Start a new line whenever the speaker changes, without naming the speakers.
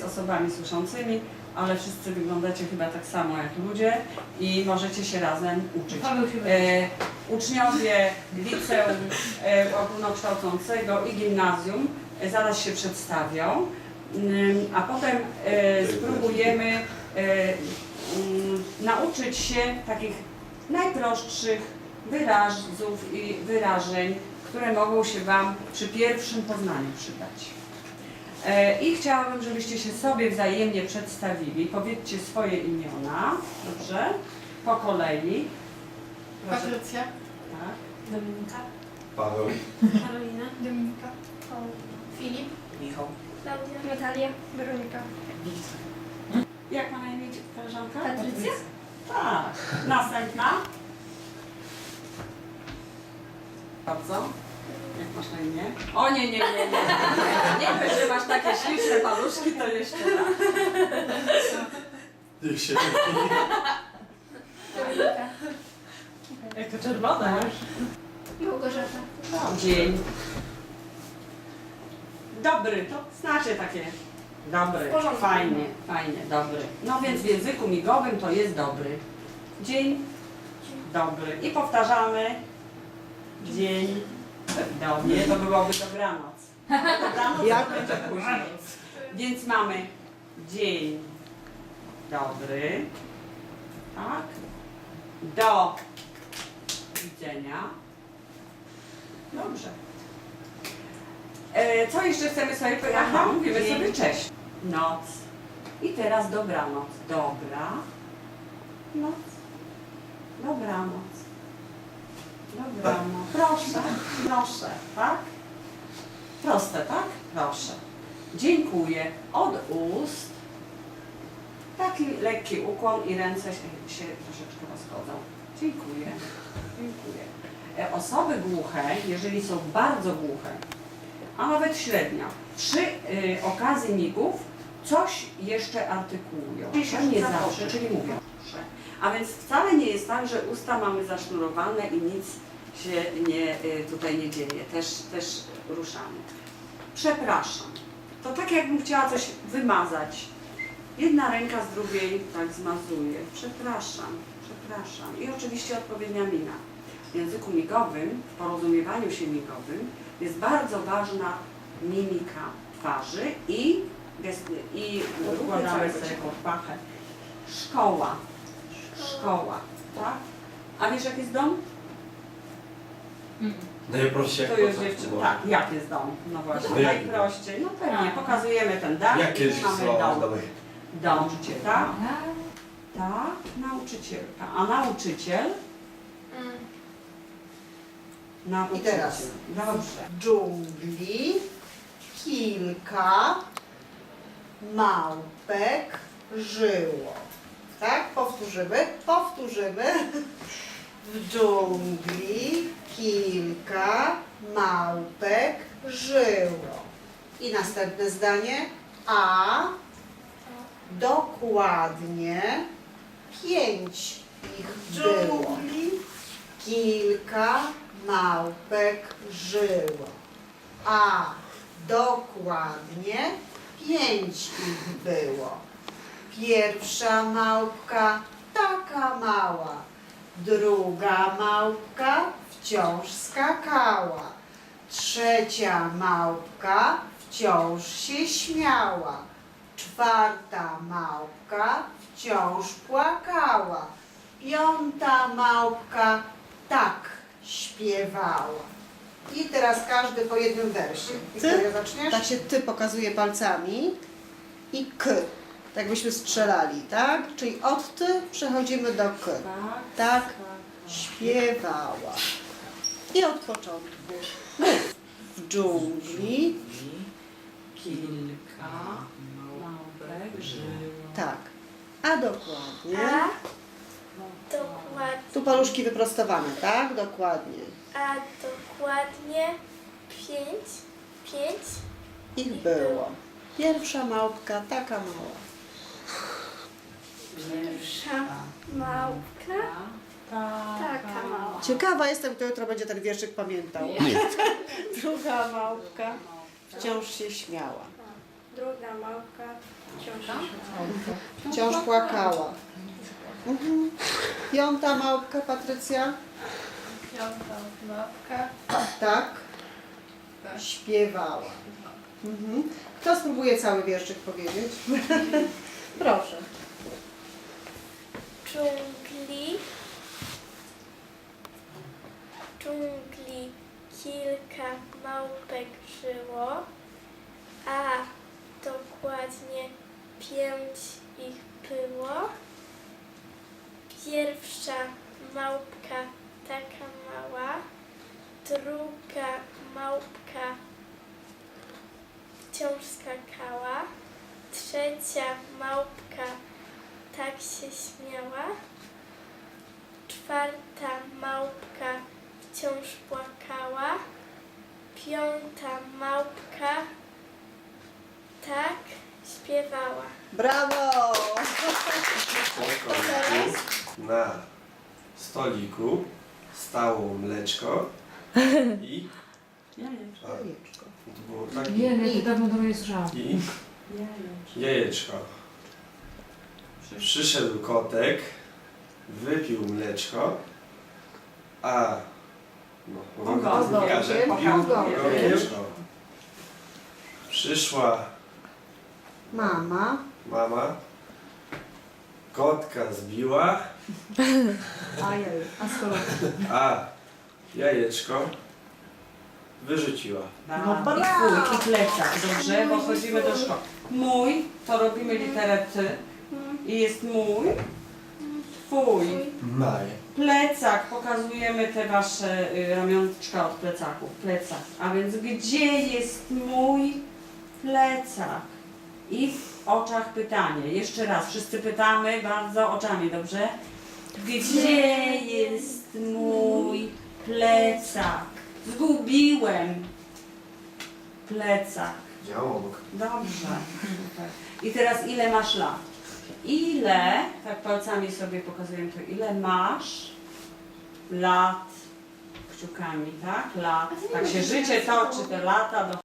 z osobami słyszącymi, ale wszyscy wyglądacie chyba tak samo jak ludzie i możecie się razem uczyć. E, uczniowie liceum e, ogólnokształcącego i gimnazjum e, zaraz się przedstawią, Mm, a potem e, spróbujemy e, mm, nauczyć się takich najprostszych wyrazów i wyrażeń, które mogą się Wam przy pierwszym poznaniu przydać. E, I chciałabym, żebyście się sobie wzajemnie przedstawili. Powiedzcie swoje imiona, dobrze? Po kolei. Proszę.
Patrycja.
Tak.
Dominika.
Paweł.
Karolina. Dominika. Filip.
Michał.
Klaudia. Natalia. Weronika.
Jak ma na imię koleżanka?
Patrycja?
Tak. Następna. Bardzo. Jak masz na imię? O nie, nie, nie, nie. Nie dość, że masz takie śliczne paluszki, to jeszcze raz.
Niech się.
Jak to czerwone już.
Małgorzata.
Dzień. Dobry, to znacie takie dobry,
porządku.
fajnie, fajnie, dobry. No więc w języku migowym to jest dobry. Dzień dobry. I powtarzamy dzień Nie, to byłoby dobranoc. Dobranoc
Jak?
będzie później. Więc mamy dzień dobry. Tak. Do widzenia. Dobrze. E, co jeszcze chcemy sobie powiedzieć? Aha, mówimy sobie cześć. Noc. I teraz dobranoc. Dobra. Noc. Dobranoc. Dobranoc. Proszę, proszę, tak? Proste, tak? Proszę. Dziękuję. Od ust. Taki lekki ukłon i ręce się, się troszeczkę rozchodzą. Dziękuję. Dziękuję. E, Osoby głuche, jeżeli są bardzo głuche, a nawet średnio, przy y, okazji migów coś jeszcze artykułują. Nie zawsze, czyli mówią. A więc wcale nie jest tak, że usta mamy zasznurowane i nic się nie, y, tutaj nie dzieje. Też, też ruszamy. Przepraszam. To tak jakbym chciała coś wymazać. Jedna ręka z drugiej tak zmazuje. Przepraszam, przepraszam. I oczywiście odpowiednia mina. W języku migowym, w porozumiewaniu się migowym jest bardzo ważna mimika twarzy i, i
Układamy sobie pachę.
Szkoła. Szkoła, tak? A wiesz jak jest dom?
Najprościej
To już
to
dziewczyny. Tak, jak jest dom? No właśnie,
No jak
najprościej. No pewnie, pokazujemy ten dach
Jak
i
kiedyś
mamy
słowa
dom.
dawaj.
Dom, tak? Tak, nauczycielka. A nauczyciel?
Mm.
Nauczyciel.
I teraz.
Dobrze.
Dżungli kilka małpek żyło. Tak? Powtórzymy. Powtórzymy. W dżungli kilka małpek żyło. I następne zdanie. A dokładnie pięć ich było. Kilka małpek żyło, a dokładnie pięć ich było. Pierwsza małpka taka mała, druga małpka wciąż skakała, trzecia małpka wciąż się śmiała, czwarta małpka wciąż płakała, piąta małpka tak śpiewała. I teraz każdy po jednym wersie. Wiktoria, zaczniesz? Tak się ty pokazuje palcami i k. Tak jakbyśmy strzelali, tak? Czyli od ty przechodzimy do k.
Tak.
Tak śpiewała. I od początku. Mów. W dżungli.
Kilka małpek żyło.
Tak. A dokładnie.
A dokładnie,
Tu paluszki wyprostowane, tak? Dokładnie.
a dokładnie pięć, pięć
Ich było. Pierwsza małpka, taka mała.
Pierwsza małpka, taka mała.
Ciekawa jestem, kto jutro będzie ten wierszyk pamiętał. Druga małpka wciąż się śmiała.
Druga małpka wciąż.
Wciąż płakała. Mhm. Piąta małpka, Patrycja?
Piąta małpka.
Tak. Śpiewała. Mhm. Kto spróbuje cały wierszyk powiedzieć? Proszę.
Dżungli, dżungli kilka małpek żyło, a dokładnie pięć ich było. Pierwsza małpka taka mała, druga małpka wciąż skakała, trzecia małpka tak się śmiała. Czwarta małpka wciąż płakała. Piąta małpka tak śpiewała.
Brawo!
na stoliku stało mleczko i
Jajeczko.
to było tak
Nie, nie, to dawno tego nie słyszałam.
i Jajeczko. Przyszedł kotek, wypił mleczko, a no,
Ogon.
ogon pokaże, pił
Ogon.
mleczko. Przyszła
Mama.
mama, kotka zbiła,
Ajaj, a skoro...
a jajeczko wyrzuciła.
No brawo. I twój, i plecak. Dobrze, bo chodzimy do szkoły. Mój, to robimy literę ty. I jest mój. Twój.
Maj.
Plecak. Pokazujemy te wasze y, ramionczka od plecaków. Plecak. A więc gdzie jest mój plecak? I w oczach pytanie. Jeszcze raz. Wszyscy pytamy bardzo oczami, dobrze? Gdzie jest mój plecak? Zgubiłem plecak.
Działo obok.
Dobrze. Super. I teraz ile masz lat? Ile, tak palcami sobie pokazuję to, ile masz lat kciukami, tak? Lat. Tak się życie toczy, te lata do